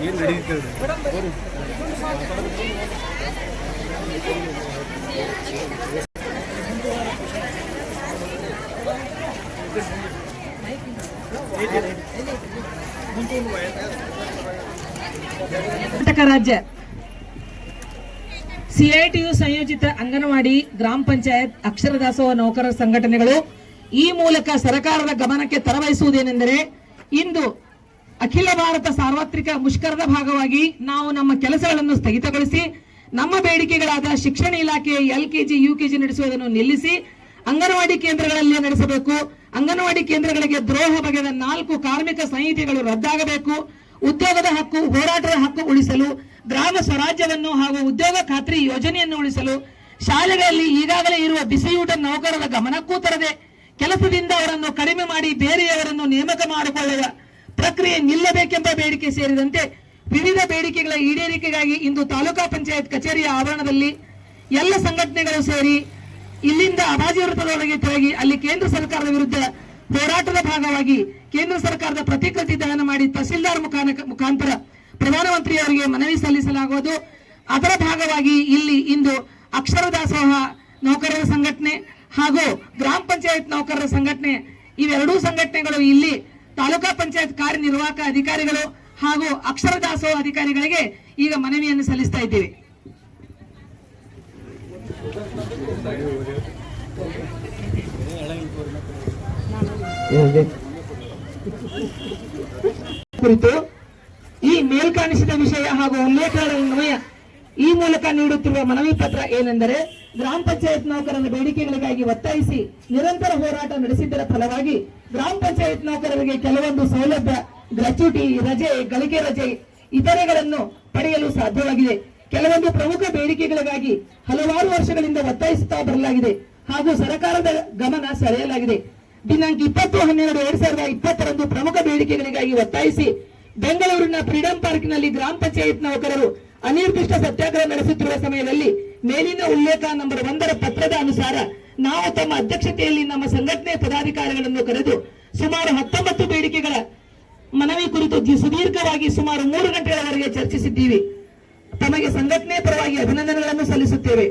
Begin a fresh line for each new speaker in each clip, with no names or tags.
ಏನು ನಡೀತದೆ
ಕರ್ನಾಟಕ ರಾಜ್ಯ ಸಿಐಟಿಯು ಸಂಯೋಜಿತ ಅಂಗನವಾಡಿ, ಗ್ರಾಮ ಪಂಚಾಯತ್ ಅಕ್ಷರ ದಾಸೋಹ ನೌಕರರ ಸಂಘಟನೆಗಳು ಈ ಮೂಲಕ ಸರ್ಕಾರದ ಗಮನಕ್ಕೆ ತರವಹಿಸುವುದೇನೆಂದರೆ ಇಂದು ಅಖಿಲ ಭಾರತ ಸಾರ್ವತ್ರಿಕ ಮುಷ್ಕರದ ಭಾಗವಾಗಿ ನಾವು ನಮ್ಮ ಕೆಲಸಗಳನ್ನು ಸ್ಥಗಿತಗೊಳಿಸಿ, ನಮ್ಮ ಬೇಡಿಕೆಗಳಾದ ಶಿಕ್ಷಣ ಇಲಾಖೆ, ಎಲ್ಕೆಜಿ, ಯುಕೆಜಿ ನಡೆಸುವುದನ್ನು ನಿಲ್ಲಿಸಿ, ಅಂಗನವಾಡಿ ಕೇಂದ್ರಗಳಲ್ಲಿ ನಡೆಸಬೇಕು. ಅಂಗನವಾಡಿ ಕೇಂದ್ರಗಳಿಗೆ ದ್ರೋಹ ಬಗೆದ ನಾಲ್ಕು ಕಾರ್ಮಿಕ ಸಂಹಿತೆಗಳು ರದ್ದಾಗಬೇಕು. ಉದ್ಯೋಗದ ಹಕ್ಕು, ಹೋರಾಟದ ಹಕ್ಕು ಉಳಿಸಲು ಗ್ರಾಮ ಸ್ವರಾಜ್ಯವನ್ನು ಹಾಗೂ ಉದ್ಯೋಗ ಖಾತ್ರಿ ಯೋಜನೆಯನ್ನು ಉಳಿಸಲು ಶಾಲೆಗಳಲ್ಲಿ ಈಗಾಗಲೇ ಇರುವ ಬಿಸಿಯೂಟ ನೌಕರರ ಗಮನಕ್ಕೂ ತರದೆ ಕೆಲಸದಿಂದ ಅವರನ್ನು ಕಡಿಮೆ ಮಾಡಿ ಬೇರೆಯವರನ್ನು ನೇಮಕ ಮಾಡಿಕೊಳ್ಳುವ ಪ್ರಕ್ರಿಯೆ ನಿಲ್ಲಬೇಕೆಂಬ ಬೇಡಿಕೆ ಸೇರಿದಂತೆ ವಿವಿಧ ಬೇಡಿಕೆಗಳ ಈಡೇರಿಕೆಗಾಗಿ ಇಂದು ತಾಲೂಕಾ ಪಂಚಾಯತ್ ಕಚೇರಿಯ ಆವರಣದಲ್ಲಿ ಎಲ್ಲ ಸಂಘಟನೆಗಳು ಸೇರಿ ಇಲ್ಲಿಂದ ಅಬಾಜಿ ವೃತ್ತದೊಳಗೆ ತೆರಗಿ ಅಲ್ಲಿ ಕೇಂದ್ರ ಸರ್ಕಾರದ ವಿರುದ್ಧ ಹೋರಾಟದ ಭಾಗವಾಗಿ ಕೇಂದ್ರ ಸರ್ಕಾರದ ಪ್ರತಿಕೃತಿ ದಹನ ಮಾಡಿ ತಹಸೀಲ್ದಾರ್ ಮುಖಾಂತರ ಪ್ರಧಾನಮಂತ್ರಿಯವರಿಗೆ ಮನವಿ ಸಲ್ಲಿಸಲಾಗುವುದು. ಅದರ ಭಾಗವಾಗಿ ಇಲ್ಲಿ ಇಂದು ಅಕ್ಷರ ದಾಸೋಹ ನೌಕರರ ಸಂಘಟನೆ ಹಾಗೂ ಗ್ರಾಮ ಪಂಚಾಯತ್ ನೌಕರರ ಸಂಘಟನೆ ಇವೆರಡೂ ಸಂಘಟನೆಗಳು ಇಲ್ಲಿ ತಾಲೂಕಾ ಪಂಚಾಯತ್ ಕಾರ್ಯನಿರ್ವಾಹಕ ಅಧಿಕಾರಿಗಳು ಹಾಗೂ ಅಕ್ಷರ ದಾಸೋಹ ಅಧಿಕಾರಿಗಳಿಗೆ ಈಗ ಮನವಿಯನ್ನು ಸಲ್ಲಿಸ್ತಾ ಇದ್ದೀವಿ. ಕುರಿತು ಮೇಲ್ಕಾಣಿಸಿದ ವಿಷಯ ಹಾಗೂ ಉಲ್ಲೇಖಗಳನ್ವಯ ಈ ಮೂಲಕ ನೀಡುತ್ತಿರುವ ಮನವಿ ಪತ್ರ ಏನೆಂದರೆ ಗ್ರಾಮ ಪಂಚಾಯತ್ ನೌಕರರ ಬೇಡಿಕೆಗಳಿಗಾಗಿ ಒತ್ತಾಯಿಸಿ ನಿರಂತರ ಹೋರಾಟ ನಡೆಸಿದ್ದರ ಫಲವಾಗಿ ಗ್ರಾಮ ಪಂಚಾಯತ್ ನೌಕರರಿಗೆ ಕೆಲವೊಂದು ಸೌಲಭ್ಯ, ಗ್ರಾಚ್ಯುಟಿ, ರಜೆ, ಗಳಿಕೆ ರಜೆ ಇತರೆಗಳನ್ನು ಪಡೆಯಲು ಸಾಧ್ಯವಾಗಿದೆ. ಕೆಲವೊಂದು ಪ್ರಮುಖ ಬೇಡಿಕೆಗಳಿಗಾಗಿ ಹಲವಾರು ವರ್ಷಗಳಿಂದ ಒತ್ತಾಯಿಸುತ್ತಾ ಬರಲಾಗಿದೆ ಹಾಗೂ ಸರ್ಕಾರದ ಗಮನ ಸೆಳೆಯಲಾಗಿದೆ. ದಿನಾಂಕ ಇಪ್ಪತ್ತು ಹನ್ನೆರಡು, ಎರಡ್ ಸಾವಿರದ ಇಪ್ಪತ್ತರಂದು ಪ್ರಮುಖ ಬೇಡಿಕೆಗಳಿಗಾಗಿ ಒತ್ತಾಯಿಸಿ ಬೆಂಗಳೂರಿನ ಫ್ರೀಡಂ ಪಾರ್ಕ್ನಲ್ಲಿ ಗ್ರಾಮ ಪಂಚಾಯತ್ ನೌಕರರು ಅನಿರ್ದಿಷ್ಟ ಸತ್ಯಾಗ್ರಹ ನಡೆಸುತ್ತಿರುವ ಸಮಯದಲ್ಲಿ ಮೇಲಿನ ಉಲ್ಲೇಖ ನಂಬರ್ ಒಂದರ ಪತ್ರದ ಅನುಸಾರ ನಾವು ತಮ್ಮ ಅಧ್ಯಕ್ಷತೆಯಲ್ಲಿ ನಮ್ಮ ಸಂಘಟನೆ ಪದಾಧಿಕಾರಿಗಳನ್ನು ಕರೆದು ಸುಮಾರು ಹತ್ತೊಂಬತ್ತು ಬೇಡಿಕೆಗಳ ಮನವಿ ಕುರಿತು ಸುದೀರ್ಘವಾಗಿ ಸುಮಾರು ಮೂರು ಗಂಟೆಗಳವರೆಗೆ ಚರ್ಚಿಸಿದ್ದೀವಿ. ತಮಗೆ ಸಂಘಟನೆ ಪರವಾಗಿ ಅಭಿನಂದನೆಗಳನ್ನು ಸಲ್ಲಿಸುತ್ತೇವೆ.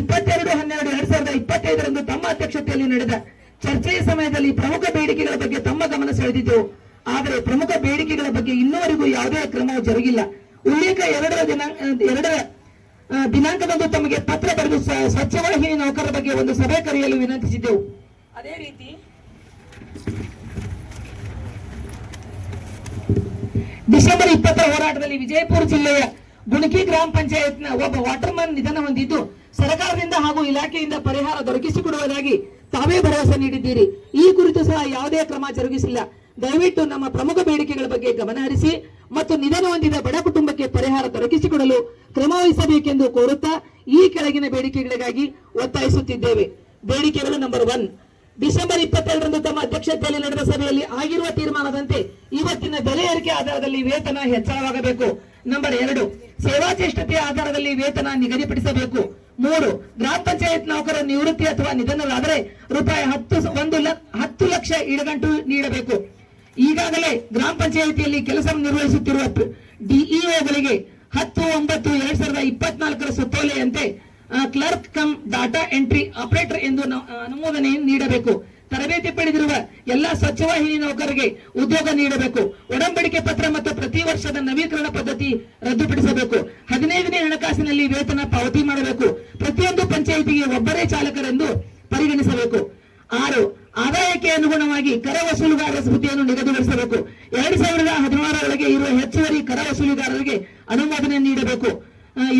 ಇಪ್ಪತ್ತೆರಡು, ಹನ್ನೆರಡು, ಎರಡ್ ಸಾವಿರದ ಇಪ್ಪತ್ತೈದರಂದು ತಮ್ಮ ಅಧ್ಯಕ್ಷತೆಯಲ್ಲಿ ನಡೆದ ಚರ್ಚೆಯ ಸಮಯದಲ್ಲಿ ಪ್ರಮುಖ ಬೇಡಿಕೆಗಳ ಬಗ್ಗೆ ತಮ್ಮ ಗಮನ ಸೆಳೆದಿದ್ದೆವು. ಆದರೆ ಪ್ರಮುಖ ಬೇಡಿಕೆಗಳ ಬಗ್ಗೆ ಇನ್ನೂವರೆಗೂ ಯಾವುದೇ ಕ್ರಮ ಜರುಗಿಲ್ಲ. ಉಲ್ಲೇಖ ಎರಡರ ದಿನಾಂಕ ಎರಡರ ದಿನಾಂಕದಂದು ತಮಗೆ ಪತ್ರ ಬರೆದು ಸ್ವಚ್ಛವಾಹಿನಿ ನೌಕರರ ಬಗ್ಗೆ ಒಂದು ಸಭೆ ಕರೆಯಲು ವಿನಂತಿಸಿದ್ದೆವು. ಅದೇ ರೀತಿ ಡಿಸೆಂಬರ್ ಇಪ್ಪತ್ತರ ಹೋರಾಟದಲ್ಲಿ ವಿಜಯಪುರ ಜಿಲ್ಲೆಯ ಗುಣಕಿ ಗ್ರಾಮ ಪಂಚಾಯತ್ನ ಒಬ್ಬ ವಾಟರ್ಮನ್ ನಿಧನ ಹೊಂದಿದ್ದು ಸರ್ಕಾರದಿಂದ ಹಾಗೂ ಇಲಾಖೆಯಿಂದ ಪರಿಹಾರ ದೊರಕಿಸಿಕೊಡುವುದಾಗಿ ತಾವೇ ಭರವಸೆ ನೀಡಿದ್ದೀರಿ. ಈ ಕುರಿತು ಸಹ ಯಾವುದೇ ಕ್ರಮ ಜರುಗಿಸಿಲ್ಲ. ದಯವಿಟ್ಟು ನಮ್ಮ ಪ್ರಮುಖ ಬೇಡಿಕೆಗಳ ಬಗ್ಗೆ ಗಮನಹರಿಸಿ ಮತ್ತು ನಿಧನ ಹೊಂದಿದ ಬಡ ಕುಟುಂಬಕ್ಕೆ ಪರಿಹಾರ ದೊರಕಿಸಿಕೊಡಲು ಕ್ರಮ ವಹಿಸಬೇಕೆಂದು ಕೋರುತ್ತಾ ಈ ಕೆಳಗಿನ ಬೇಡಿಕೆಗಳಿಗಾಗಿ ಒತ್ತಾಯಿಸುತ್ತಿದ್ದೇವೆ. ಬೇಡಿಕೆಗಳು ನಂಬರ್ ಒನ್ ಡಿಸೆಂಬರ್ ಇಪ್ಪತ್ತೆರಡರಂದು ತಮ್ಮ ಅಧ್ಯಕ್ಷತೆಯಲ್ಲಿ ನಡೆದ ಸಭೆಯಲ್ಲಿ ಆಗಿರುವ ತೀರ್ಮಾನದಂತೆ ಇವತ್ತಿನ ಬೆಲೆ ಏರಿಕೆ ಆಧಾರದಲ್ಲಿ ವೇತನ ಹೆಚ್ಚಳವಾಗಬೇಕು. ನಂಬರ್ ಎರಡು. ಸೇವಾ ಚೇಷ್ಟತೆಯ ಆಧಾರದಲ್ಲಿ ವೇತನ ನಿಗದಿಪಡಿಸಬೇಕು. ಮೂರು. ಗ್ರಾಮ ಪಂಚಾಯತ್ ನೌಕರ ನಿವೃತ್ತಿ ಅಥವಾ ನಿಧನರಾದರೆ ರೂಪಾಯಿ ಹತ್ತು ಒಂದು ಹತ್ತು ಲಕ್ಷ ಇಡಗಂಟು ನೀಡಬೇಕು. ಈಗಾಗಲೇ ಗ್ರಾಮ ಪಂಚಾಯಿತಿಯಲ್ಲಿ ಕೆಲಸ ನಿರ್ವಹಿಸುತ್ತಿರುವ ಡಿಇಒಗಳಿಗೆ ಹತ್ತು, ಒಂಬತ್ತು, ಎರಡ್ ಸಾವಿರದ ಇಪ್ಪತ್ನಾಲ್ಕರ ಸುತ್ತೋಲೆಯಂತೆ clerk cum data entry operator ಎಂದು ಅನುಮೋದನೆ ನೀಡಬೇಕು. ತರಬೇತಿ ಪಡೆದಿರುವ ಎಲ್ಲಾ ಸ್ವಚ್ಛವಾಹಿನಿ ನೌಕರರಿಗೆ ಉದ್ಯೋಗ ನೀಡಬೇಕು. ಒಡಂಬಡಿಕೆ ಪತ್ರ ಮತ್ತು ಪ್ರತಿ ವರ್ಷದ ನವೀಕರಣ ಪದ್ಧತಿ ರದ್ದುಪಡಿಸಬೇಕು. ಹದಿನೈದನೇ ಹಣಕಾಸಿನಲ್ಲಿ ವೇತನ ಪಾವತಿ ಮಾಡಬೇಕು. ಪ್ರತಿಯೊಂದು ಪಂಚಾಯಿತಿಗೆ ಒಬ್ಬರೇ ಚಾಲಕರೆಂದು ಪರಿಗಣಿಸಬೇಕು. ಆದಾಯಕ್ಕೆ ಅನುಗುಣವಾಗಿ ಕರ ವಸೂಲುಗಾರರ ಹುದ್ದೆಯನ್ನು ನಿಗದಿಗೊಳಿಸಬೇಕು. ಎರಡ್ ಸಾವಿರದ ಹದಿನಾರರೊಳಗೆ ಇರುವ ಹೆಚ್ಚುವರಿ ಕರ ವಸೂಲಿಗಾರರಿಗೆ ಅನುಮೋದನೆ ನೀಡಬೇಕು.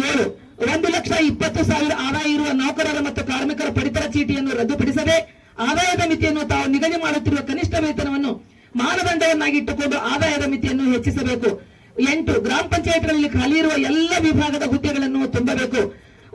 ಏಳು, ಒಂದು ಲಕ್ಷ ಇಪ್ಪತ್ತು ಸಾವಿರ ಆದಾಯ ಇರುವ ನೌಕರರ ಮತ್ತು ಕಾರ್ಮಿಕರ ಪಡಿತರ ಚೀಟಿಯನ್ನು ರದ್ದುಪಡಿಸದೆ ಆದಾಯದ ಮಿತಿಯನ್ನು ತಾವು ನಿಗದಿ ಮಾಡುತ್ತಿರುವ ಕನಿಷ್ಠ ವೇತನವನ್ನು ಮಾನದಂಡವನ್ನಾಗಿಟ್ಟುಕೊಂಡು ಆದಾಯದ ಮಿತಿಯನ್ನು ಹೆಚ್ಚಿಸಬೇಕು. ಎಂಟು, ಗ್ರಾಮ ಪಂಚಾಯತ್ಗಳಲ್ಲಿ ಖಾಲಿ ಇರುವ ಎಲ್ಲ ವಿಭಾಗದ ಹುದ್ದೆಗಳನ್ನು ತುಂಬಬೇಕು.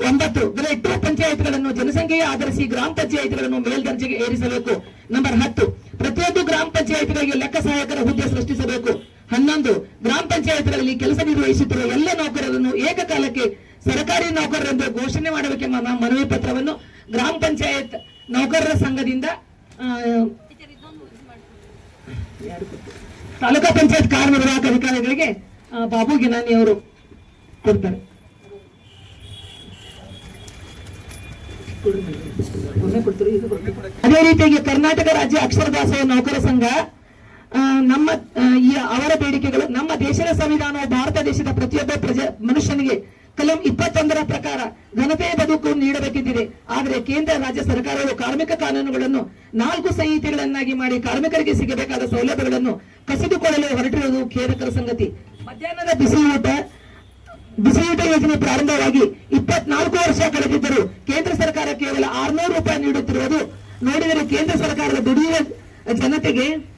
ಒಂಬತ್ತು ಗ್ರೇಡ್ ಟು ಪಂಚಾಯತ್ಗಳನ್ನು ಜನಸಂಖ್ಯೆಯ ಆಧರಿಸಿ ಗ್ರಾಮ ಪಂಚಾಯತ್ಗಳನ್ನು ಮೇಲ್ದರ್ಜೆಗೆ ಏರಿಸಬೇಕು ನಂಬರ್ ಹತ್ತು, ಪ್ರತಿಯೊಂದು ಗ್ರಾಮ ಪಂಚಾಯತ್ಗಳಿಗೆ ಲೆಕ್ಕ ಸಹಾಯಕರ ಹುದ್ದೆ ಸೃಷ್ಟಿಸಬೇಕು ಹನ್ನೊಂದು, ಗ್ರಾಮ ಪಂಚಾಯತ್ಗಳಲ್ಲಿ ಕೆಲಸ ನಿರ್ವಹಿಸುತ್ತಿರುವ ಎಲ್ಲ ನೌಕರರನ್ನು ಏಕಕಾಲಕ್ಕೆ ಸರ್ಕಾರಿ ನೌಕರರೆಂದು ಘೋಷಣೆ ಮಾಡಬೇಕೆಂಬ ನಮ್ಮ ಮನವಿ ಪತ್ರವನ್ನು ಗ್ರಾಮ ಪಂಚಾಯತ್ ನೌಕರರ ಸಂಘದಿಂದ? ತಾಲೂಕಾ ಪಂಚಾಯತ್ ಕಾರ್ಯನಿರ್ವಾಹಕ ಅಧಿಕಾರಿಗಳಿಗೆ ಬಾಬು ಗಿನಾನಿ ಅವರು ಕೊಡ್ತಾರೆ ಮೊನ್ನೆ ಕೊಡ್ತಾರೆ, ಈಗ ಕೊಡ್ತಾರೆ. ಅದೇ ರೀತಿಯಾಗಿ ಕರ್ನಾಟಕ ರಾಜ್ಯ ಅಕ್ಷರ ದಾಸೋಹ ನೌಕರ ಸಂಘ ನಮ್ಮ ಈ ಅವರ ಬೇಡಿಕೆಗಳು, ನಮ್ಮ ದೇಶದ ಸಂವಿಧಾನ ಭಾರತ ದೇಶದ ಪ್ರತಿಯೊಬ್ಬ ಪ್ರಜೆ, ಮನುಷ್ಯನಿಗೆ ಕಲಂ ಇಪ್ಪತ್ತೊಂದರ ಪ್ರಕಾರ ಘನತೆಯ ಬದುಕು ನೀಡಬೇಕಿದ್ದಿದೆ ಆದರೆ ಕೇಂದ್ರ, ರಾಜ್ಯ ಸರ್ಕಾರವು ಕಾರ್ಮಿಕ ಕಾನೂನುಗಳನ್ನು ನಾಲ್ಕು ಸಂಹಿತೆಗಳನ್ನಾಗಿ ಮಾಡಿ ಕಾರ್ಮಿಕರಿಗೆ ಸಿಗಬೇಕಾದ ಸೌಲಭ್ಯಗಳನ್ನು ಕಸಿದುಕೊಳ್ಳಲು ಹೊರಟಿರುವುದು ಖೇದಕರ ಸಂಗತಿ. ಮಧ್ಯಾಹ್ನದ ಬಿಸಿ ಊಟ ಬಿಸಿಯೂಟ ಯೋಜನೆ ಪ್ರಾರಂಭವಾಗಿ ಇಪ್ಪತ್ನಾಲ್ಕು ವರ್ಷ ಕಳೆದಿದ್ದರೂ ಕೇಂದ್ರ ಸರ್ಕಾರ ಕೇವಲ ಆರ್ನೂರು ರೂಪಾಯಿ ನೀಡುತ್ತಿರುವುದು. ನೋಡಿದರೆ ಕೇಂದ್ರ ಸರ್ಕಾರದ ದುಡಿಯುವ ಜನತೆಗೆ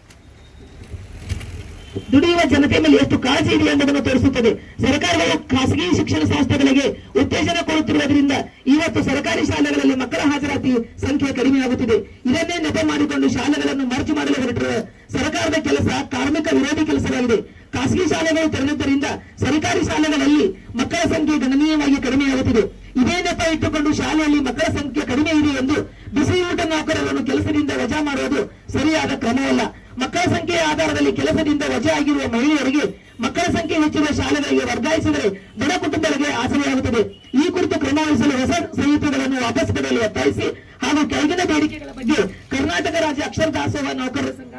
ದುಡಿಯುವ ಜನತೆ ಮೇಲೆ ಎಷ್ಟು ಕಾಳಜಿ ಇದೆ ಎಂಬುದನ್ನು ತೋರಿಸುತ್ತದೆ. ಸರ್ಕಾರಗಳು ಖಾಸಗಿ ಶಿಕ್ಷಣ ಸಂಸ್ಥೆಗಳಿಗೆ ಉತ್ತೇಜನ ಕೊಡುತ್ತಿರುವುದರಿಂದ ಇವತ್ತು ಸರ್ಕಾರಿ ಶಾಲೆಗಳಲ್ಲಿ ಮಕ್ಕಳ ಹಾಜರಾತಿ ಸಂಖ್ಯೆ ಕಡಿಮೆಯಾಗುತ್ತಿದೆ ಇದನ್ನೇ ನೆಪ ಮಾಡಿಕೊಂಡು ಶಾಲೆಗಳನ್ನು ಮರ್ಜು ಮಾಡಲು ಹೊರಟಿರುವ ಸರ್ಕಾರದ ಕೆಲಸ ಕಾರ್ಮಿಕ ವಿರೋಧಿ ಕೆಲಸವಾಗಿದೆ. ಖಾಸಗಿ ಶಾಲೆಗಳು ತೆರೆದಿದ್ದರಿಂದ ಸರ್ಕಾರಿ ಶಾಲೆಗಳಲ್ಲಿ ಮಕ್ಕಳ ಸಂಖ್ಯೆ ಗಣನೀಯವಾಗಿ ಕಡಿಮೆಯಾಗುತ್ತಿದೆ ಇದೇ ನೆಪ ಇಟ್ಟುಕೊಂಡು ಶಾಲೆಯಲ್ಲಿ ಮಕ್ಕಳ ಸಂಖ್ಯೆ ಕಡಿಮೆ ಇದೆ ಎಂದು ಬಿಸಿ ಊಟ ನೌಕರರನ್ನು ಕೆಲಸದಿಂದ ವಜಾ ಮಾಡುವುದು ಸರಿಯಾದ ಕ್ರಮವಲ್ಲ. ಮಕ್ಕಳ ಸಂಖ್ಯೆಯ ಆಧಾರದಲ್ಲಿ ಕೆಲಸದಿಂದ ರಜೆ ಆಗಿರುವ ಮಹಿಳೆಯರಿಗೆ ಮಕ್ಕಳ ಸಂಖ್ಯೆ ಹೆಚ್ಚಿರುವ ಶಾಲೆಗಳಿಗೆ ವರ್ಗಾಯಿಸಿದರೆ ಬಡ ಕುಟುಂಬಗಳಿಗೆ ಆಸರೆಯಾಗುತ್ತದೆ. ಈ ಕುರಿತು ಕ್ರಮ ವಹಿಸಲು ಹೊಸ ಸಂಹಿತೆಗಳನ್ನು ವಾಪಸ್ ಪಡೆಯಲು ಒತ್ತಾಯಿಸಿ ಹಾಗೂ ಕೆಳಗಿನ ಬೇಡಿಕೆಗಳ ಬಗ್ಗೆ ಕರ್ನಾಟಕ ರಾಜ್ಯ ಅಕ್ಷರ ದಾಸೋಹ ನೌಕರರ ಸಂಘ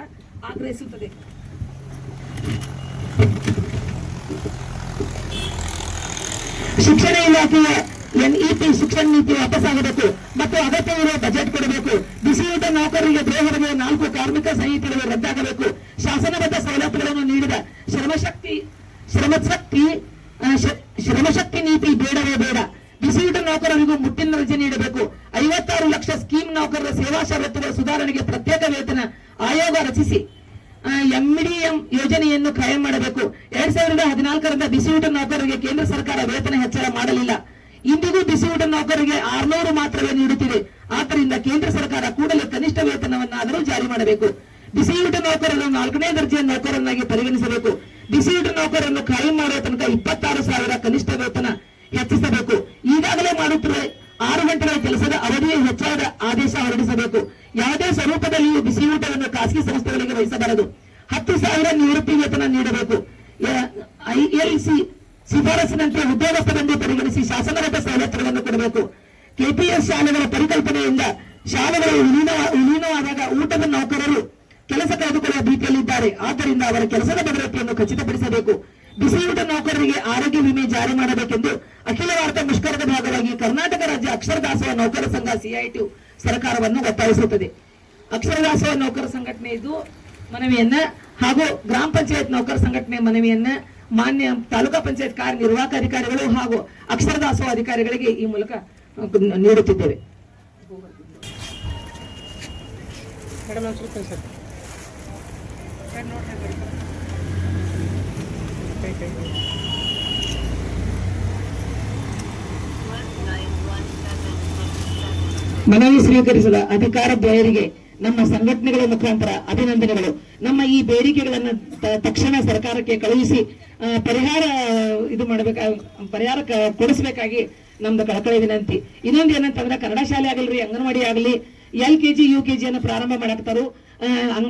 ಆಗ್ರಹಿಸುತ್ತದೆ. ಶಿಕ್ಷಣ ಇಲಾಖೆಯ ಎನ್ಇಪಿ ಶಿಕ್ಷಣ ನೀತಿ ವಾಪಸ್ಸಾಗಬೇಕು ಮತ್ತು ಅಗತ್ಯವಿರುವ ಬಜೆಟ್ ಕೊಡಬೇಕು. ಬಿಸಿಯೂಟ ನೌಕರರಿಗೆ ದೇಹದಲ್ಲಿ ನಾಲ್ಕು ಕಾರ್ಮಿಕ ಸಂಹಿತೆಗಳು ರದ್ದಾಗಬೇಕು. ಶಾಸನಬದ್ಧ ಸವಲತ್ತುಗಳನ್ನು ನೀಡಿದ ಶ್ರಮಶಕ್ತಿ ಶ್ರಮಶಕ್ತಿ ಶ್ರಮಶಕ್ತಿ ನೀತಿ ಬೇಡವೇ ಬೇಡ. ಬಿಸಿಯೂಟ ನೌಕರರಿಗೂ ಮುಟ್ಟಿನ ರಜೆ ನೀಡಬೇಕು. ಐವತ್ತಾರು ಲಕ್ಷ ಸ್ಕೀಮ್ ನೌಕರರ ಸೇವಾ ಷರತ್ತುಗಳ ಸುಧಾರಣೆಗೆ ಪ್ರತ್ಯೇಕ ವೇತನ ಆಯೋಗ ರಚಿಸಿ ಎಂಡಿಎಂ ಯೋಜನೆಯನ್ನು ಕಾಯಂ ಮಾಡಬೇಕು. ಎರಡ್ ಸಾವಿರದ ಹದಿನಾಲ್ಕರಿಂದ ಬಿಸಿಯೂಟ ನೌಕರರಿಗೆ ಕೇಂದ್ರ ಸರ್ಕಾರ ವೇತನ ಹೆಚ್ಚಳ ಮಾಡಲಿಲ್ಲ ಇಂದಿಗೂ ಬಿಸಿಯೂಟ ನೌಕರರಿಗೆ ಆರ್ನೂರು ಮಾತ್ರವೇ ನೀಡುತ್ತಿದೆ ಆದ್ದರಿಂದ ಕೇಂದ್ರ ಸರ್ಕಾರ ಕೂಡಲೇ ಕನಿಷ್ಠ ವೇತನವನ್ನಾದರೂ ಜಾರಿ ಮಾಡಬೇಕು. ಬಿಸಿಯೂಟ ನೌಕರರನ್ನು ನಾಲ್ಕನೇ ದರ್ಜೆಯ ನೌಕರನ್ನಾಗಿ ಪರಿಗಣಿಸಬೇಕು. ಬಿಸಿಯೂಟ ನೌಕರರನ್ನು ಖಾಯಂ ಮಾಡುವ ತನಕ ಇಪ್ಪತ್ತಾರು ಸಾವಿರ ಕನಿಷ್ಠ ವೇತನ ಹೆಚ್ಚಿಸಬೇಕು. ಈಗಾಗಲೇ ಮಾಡುತ್ತಿರುವ ಆರು ಗಂಟೆಗಳ ಕೆಲಸದ ಅವಧಿಯ ಹೆಚ್ಚಾದ ಆದೇಶ ಹೊರಡಿಸಬೇಕು. ಯಾವುದೇ ಸ್ವರೂಪದಲ್ಲಿಯೂ ಬಿಸಿಯೂಟವನ್ನು ಖಾಸಗಿ ಸಂಸ್ಥೆಗಳಿಗೆ ವಹಿಸಬಾರದು. ಹತ್ತು ಸಾವಿರ ನಿವೃತ್ತಿ ವೇತನ ನೀಡಬೇಕು. ಐಎಲ್ಸಿ ಶಿಫಾರಸಿನಂತೆ ಉದ್ಯೋಗಸ್ಥರೆಂದು ಪರಿಗಣಿಸಿ ಶಾಸನಬದ್ಧ ಸವಲತ್ತುಗಳನ್ನು ಕೊಡಬೇಕು. ಕೆಪಿಎಸ್ ಶಾಲೆಗಳ ಪರಿಕಲ್ಪನೆಯಿಂದ ಶಾಲೆಗಳು ವಿಲೀನ ವಿಲೀನವಾದಾಗ ಊಟದ ನೌಕರರು ಕೆಲಸ ಕಳೆದುಕೊಳ್ಳುವ ಭೀತಿಯಲ್ಲಿದ್ದಾರೆ ಆದ್ದರಿಂದ ಅವರ ಕೆಲಸದ ಭದ್ರತೆಯನ್ನು ಖಚಿತಪಡಿಸಬೇಕು. ಬಿಸಿಯೂಟ ನೌಕರರಿಗೆ ಆರೋಗ್ಯ ವಿಮೆ ಜಾರಿ ಮಾಡಬೇಕೆಂದು ಅಖಿಲ ಭಾರತ ಮುಷ್ಕರದ ಭಾಗವಾಗಿ ಕರ್ನಾಟಕ ರಾಜ್ಯ ಅಕ್ಷರ ದಾಸೋಹ ನೌಕರ ಸಂಘ ಸಿಐಟಿ ಸರ್ಕಾರವನ್ನು ಒತ್ತಾಯಿಸುತ್ತದೆ. ಅಕ್ಷರ ದಾಸೋಹ ನೌಕರ ಸಂಘಟನೆ ಇದು ಮನವಿಯನ್ನ ಹಾಗೂ ಗ್ರಾಮ ಪಂಚಾಯತ್ ನೌಕರ ಸಂಘಟನೆ ಮನವಿಯನ್ನ ಮಾನ್ಯ ತಾಲೂಕಾ ಪಂಚಾಯತ್ ಕಾರ್ಯನಿರ್ವಾಹಕ ಅಧಿಕಾರಿಗಳು ಹಾಗೂ ಅಕ್ಷರ ದಾಸೋಹ ಅಧಿಕಾರಿಗಳಿಗೆ ಈ ಮೂಲಕ ಅಹ್, ನೀಡುತ್ತಿದ್ದೇವೆ ಮನವಿ ಸ್ವೀಕರಿಸಿದ ಅಧಿಕಾರ ದ್ವಯರಿಗೆ ನಮ್ಮ ಸಂಘಟನೆಗಳ ಮುಖಾಂತರ ಅಭಿನಂದನೆಗಳು. ನಮ್ಮ ಈ ಬೇಡಿಕೆಗಳನ್ನು ತ- ತಕ್ಷಣ ಸರ್ಕಾರಕ್ಕೆ ಕಳುಹಿಸಿ ಆ, ಪರಿಹಾರ ಇದು ಮಾಡಬೇಕ ಪರಿಹಾರ ಕೊಡಿಸಬೇಕಾಗಿ ಕೊಡಿಸ್ಬೇಕಾಗಿ ನಮ್ದು ಕಳಕಳಿ ವಿನಂತಿ. ಇನ್ನೊಂದು ಏನಂತಂದ್ರೆ ಕನ್ನಡ ಶಾಲೆ ಆಗಲ್ರಿ ಅಂಗನವಾಡಿ ಆಗಲಿ L K G, U K ಜಿಯನ್ನು ಪ್ರಾರಂಭ ಮಾಡಾಕ್ತಾರು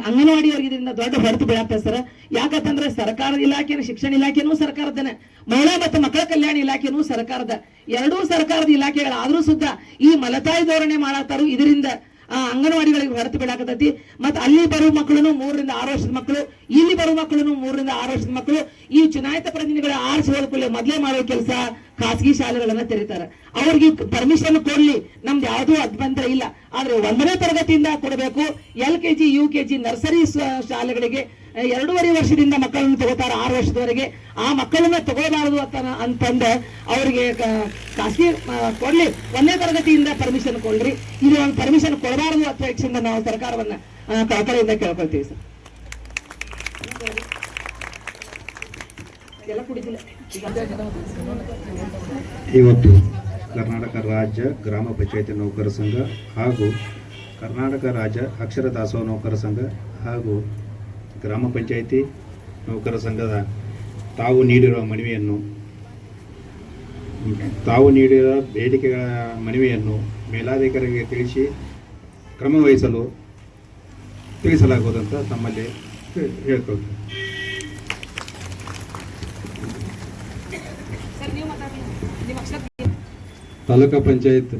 ಅಂಗನವಾಡಿಯವರಿಗೆ ಇದರಿಂದ ದೊಡ್ಡ ಹೊರತು ಬೀಳಾಗ್ತದೆ ಸರ್. ಯಾಕಂತಂದ್ರೆ ಸರ್ಕಾರದ ಇಲಾಖೆನ, ಶಿಕ್ಷಣ ಇಲಾಖೆನೂ ಸರ್ಕಾರದನ ಮಹಿಳಾ ಮತ್ತು ಮಕ್ಕಳ ಕಲ್ಯಾಣ ಇಲಾಖೆನೂ ಸರ್ಕಾರದ. ಎರಡೂ ಸರ್ಕಾರದ ಇಲಾಖೆಗಳಾದ್ರೂ ಸುದ್ದ ಈ ಮಲತಾಯಿ ಧೋರಣೆ ಮಾಡಾಕ್ತಾರು ಇದರಿಂದ ಅಂಗನವಾಡಿಗಳಿಗೆ ಹೊರತು ಬೀಳಾಕತೈತಿ ಮತ್ತೆ ಅಲ್ಲಿ ಬರುವ ಮಕ್ಕಳನ್ನು ಮೂರರಿಂದ ಆರು ವರ್ಷದ ಮಕ್ಕಳು, ಇಲ್ಲಿ ಬರುವ ಮಕ್ಕಳನ್ನು ಮೂರರಿಂದ ಆರು ವರ್ಷದ ಮಕ್ಕಳು. ಈ ಚುನಾಯಿತ ಪ್ರತಿನಿಧಿಗಳ ಆರಿಸಿ ಹೋದ ಮೊದಲೇ ಮಾಡೋ ಕೆಲಸ. ಖಾಸಗಿ ಶಾಲೆಗಳನ್ನ ತೆರೀತಾರೆ. ಅವ್ರಿಗೆ ಪರ್ಮಿಷನ್ ಕೊಡ್ಲಿ. ನಮ್ದು ಯಾವುದೂ ಅಭ್ಯಂತರ ಇಲ್ಲ. ಆದ್ರೆ ಒಂದನೇ ತರಗತಿಯಿಂದ ಕೊಡಬೇಕು. L K G U K G nursery ಶಾಲೆಗಳಿಗೆ ಎರಡೂವರೆ ವರ್ಷದಿಂದ ಮಕ್ಕಳನ್ನು ತಗೋತಾರೆ ಆರು ವರ್ಷದವರೆಗೆ. ಆ ಮಕ್ಕಳನ್ನ ತಗೋಬಾರದು ಅಂತ ಅಂತಂದ ಅವರಿಗೆ ಖಾಸಗಿ ಕೊಡ್ಲಿ. ಒಂದನೇ ತರಗತಿಯಿಂದ ಪರ್ಮಿಷನ್ ಕೊಡ್ರಿ. ಇದು ಒಂದು ಪರ್ಮಿಷನ್ ಕೊಡಬಾರದು ಅಪೇಕ್ಷೆಯಿಂದ ನಾವು ಸರ್ಕಾರವನ್ನ ಕಳಕಳಿಯಿಂದ ಕೇಳ್ಕೊಳ್ತೀವಿ ಸರ್. ಎಲ್ಲ ಕುಡಿದಿಲ್ಲ.
ಇವತ್ತು ಕರ್ನಾಟಕ ರಾಜ್ಯ ಗ್ರಾಮ ಪಂಚಾಯತಿ ನೌಕರ ಸಂಘ ಹಾಗೂ ಕರ್ನಾಟಕ ರಾಜ್ಯ ಅಕ್ಷರ ದಾಸೋಹ ನೌಕರ ಸಂಘ ಹಾಗೂ ಗ್ರಾಮ ಪಂಚಾಯತಿ ನೌಕರ ಸಂಘದ ತಾವು ನೀಡಿರುವ ಮನವಿಯನ್ನು, ತಾವು ನೀಡಿರುವ ಬೇಡಿಕೆಗಳ ಮನವಿಯನ್ನು ಮೇಲಾಧಿಕಾರಿಗೆ ತಿಳಿಸಿ ಕ್ರಮವಹಿಸಲು ತಿಳಿಸಲಾಗುವುದಂತ ತಮ್ಮಲ್ಲಿ ಹೇಳ್ಕೊಳ್ತೀನಿ
ಸರ್ ನೀವು ಮಾತಾಡಿ ನಿಮ್ಮ ಅಕ್ಷರ
ತಾಲೂಕಾ ಪಂಚಾಯತ್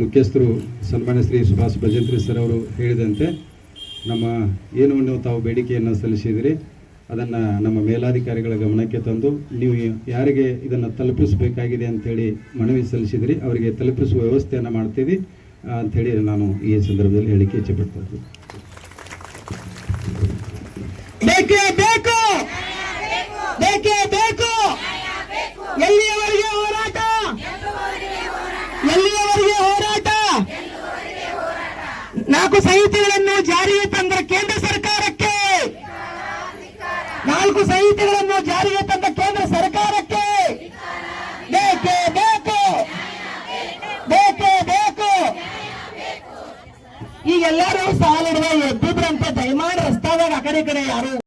ಮುಖ್ಯಸ್ಥರು ಸನ್ಮಾನ್ಯ ಶ್ರೀ ಸುಭಾಷ್ ಭಜಂತ್ರಿ ಸರ್ ಅವರು ಹೇಳಿದಂತೆ ನಮ್ಮ ಏನು ನೀವು ತಾವು ಬೇಡಿಕೆಯನ್ನು ಸಲ್ಲಿಸಿದಿರಿ ಅದನ್ನು ನಮ್ಮ ಮೇಲಾಧಿಕಾರಿಗಳ ಗಮನಕ್ಕೆ ತಂದು ನೀವು ಯಾರಿಗೆ ಇದನ್ನು ತಲುಪಿಸಬೇಕಾಗಿದೆ ಅಂಥೇಳಿ ಮನವಿ ಸಲ್ಲಿಸಿದಿರಿ ಅವರಿಗೆ ತಲುಪಿಸುವ ವ್ಯವಸ್ಥೆಯನ್ನು ಮಾಡ್ತೀವಿ ಅಂಥೇಳಿ ನಾನು ಈ ಸಂದರ್ಭದಲ್ಲಿ ಹೇಳಿಕೆ ಇದ್ದೀನಿ
ಬೇಕೇ ಬೇಕು ಬೇಕೇ ಬೇಕು ಎಲ್ಲಿಯವರೆಗೆ ನಾಲ್ಕು ಸಂಹಿತೆಗಳನ್ನು ಜಾರಿಗೆ ತಂದ ಕೇಂದ್ರ ಸರ್ಕಾರಕ್ಕೆ. ನಾಲ್ಕು ಸಂಹಿತೆಗಳನ್ನು ಜಾರಿಗೆ ತಂದ ಕೇಂದ್ರ ಸರ್ಕಾರಕ್ಕೆ. ಈಗೆಲ್ಲರೂ ಬೇಕು. ಬೇಕೇ ಬೇಕು. ಈಗ ಎಲ್ಲರೂ ಸಾಲಿಡುವ ಎದ್ದಿದ್ರಂತೆ, ದಯಮಾಡಿ ರಸ್ತಾದಾಗ ಆ ಕಡೆ ಕಡೆ ಯಾರು?